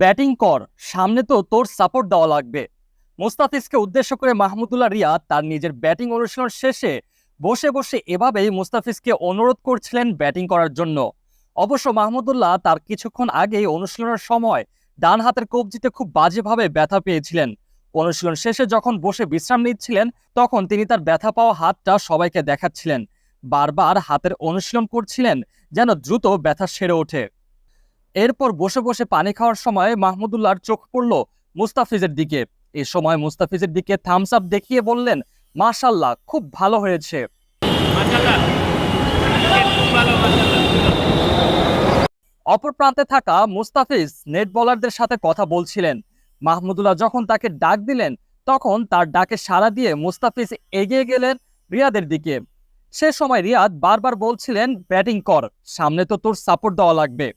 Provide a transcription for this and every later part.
Batting কর, সামনে তো তোর সাপোর্ট দেওয়া লাগবে। মুস্তাফিজকে উদ্দেশ্য করে মাহমুদুল্লাহ রিয়া তার নিজের ব্যাটিং অনুশীলন শেষে বসে বসে এভাবেই মুস্তাফিজকে অনুরোধ করছিলেন ব্যাটিং করার জন্য। অবশ্য মাহমুদুল্লাহ তার কিছুক্ষণ আগেই অনুশীলনের সময় ডান হাতের কবজিতে খুব বাজেভাবে ব্যথা পেয়েছিলেন। অনুশীলন শেষে যখন বসে বিশ্রাম নিচ্ছিলেন, তখন তিনি তার ব্যথা পাওয়া হাতটা সবাইকে দেখাচ্ছিলেন। বারবার হাতের অনুশীলন করছিলেন, যেন দ্রুত ব্যথা সেরে ওঠে। এরপর বসে বসে পানি খাওয়ার সময় মাহমুদুল্লাহর চোখ পড়ল মুস্তাফিজের দিকে। এ সময় মুস্তাফিজের দিকে থামস আপ দেখিয়ে বললেন মাশাল্লাহ খুব ভালো হয়েছে। অপর প্রান্তে থাকা মুস্তাফিজ নেট বোলারদের সাথে কথা বলছিলেন। মাহমুদুল্লাহ যখন তাকে ডাক দিলেন তখন তার ডাকে সাড়া দিয়ে মুস্তাফিজ এগিয়ে গেলেন রিয়াদের দিকে। সে সময় রিয়াদ বারবার বলছিলেন ব্যাটিং কর সামনে তো তোর সাপোর্ট দেওয়া লাগবে।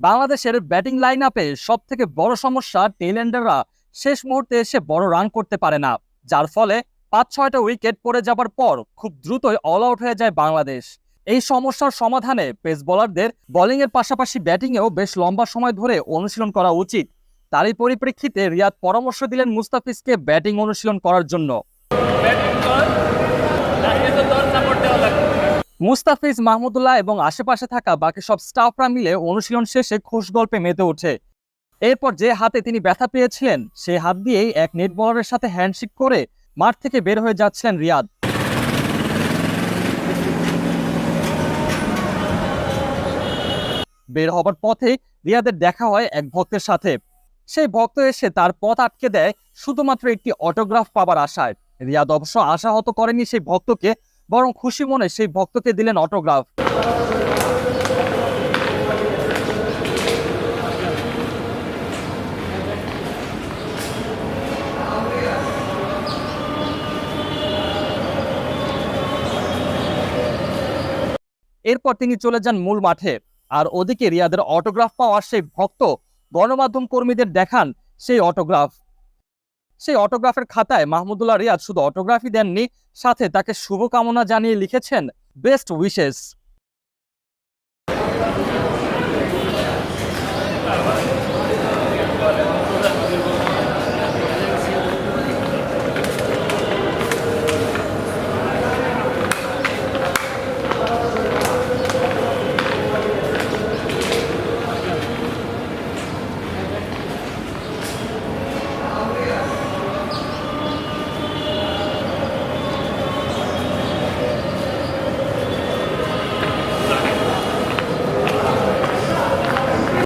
বাংলাদেশের ব্যাটিং লাইন আপে সব থেকে বড় সমস্যা টেলেন্ডাররা শেষ মুহূর্তে এসে বড় রান করতে পারে না, যার ফলে পাঁচ ছয়টা উইকেট পড়ে যাবার পর খুব দ্রুতই অল আউট হয়ে যায় বাংলাদেশ। এই সমস্যার সমাধানে পেস বোলারদের বোলিংয়ের পাশাপাশি ব্যাটিংয়েও বেশ লম্বা সময় ধরে অনুশীলন করা উচিত। তারই পরিপ্রেক্ষিতে রিয়াদ পরামর্শ দিলেন মুস্তাফিজকে ব্যাটিং অনুশীলন করার জন্য ব্যাটিং কর তাহলে তো তোর সাপোর্ট দেওয়া লাগবে মুস্তাফিজ মাহমুদুল্লাহ এবং আশেপাশে থাকা বাকি সব স্টাফরা মিলে অনুশীলন শেষে খোশ গল্পে মেতে ওঠে। এরপর যে হাতে তিনি ব্যথা পেয়েছিলেন সেই হাত দিয়েই এক নেট বলারের সাথে হ্যান্ডশেক করে মাঠ থেকে বের হয়ে যাচ্ছিলেন রিয়াদ। বের হবার পথে রিয়াদের দেখা হয় এক ভক্তের সাথে। সেই ভক্ত এসে তার পথ আটকে দেয়, শুধুমাত্র একটি অটোগ্রাফ পাবার আশায়। রিয়াদ অবশ্য আশাহত করেনি সেই ভক্তকে বরং খুশি মনে সেই ভক্তকে দিলেন অটোগ্রাফ এরপর তিনি চলে যান মূল মাঠে। আর ওদিকে রিয়াদের অটোগ্রাফ পাওয়া সেই ভক্ত গণমাধ্যম কর্মীদের দেখান সেই অটোগ্রাফ সেই অটোগ্রাফের খাতায় মাহমুদুল্লাহ রিয়াদ শুধু অটোগ্রাফি দেননি, সাথে তাকে শুভকামনা জানিয়ে লিখেছেন বেস্ট উইশেস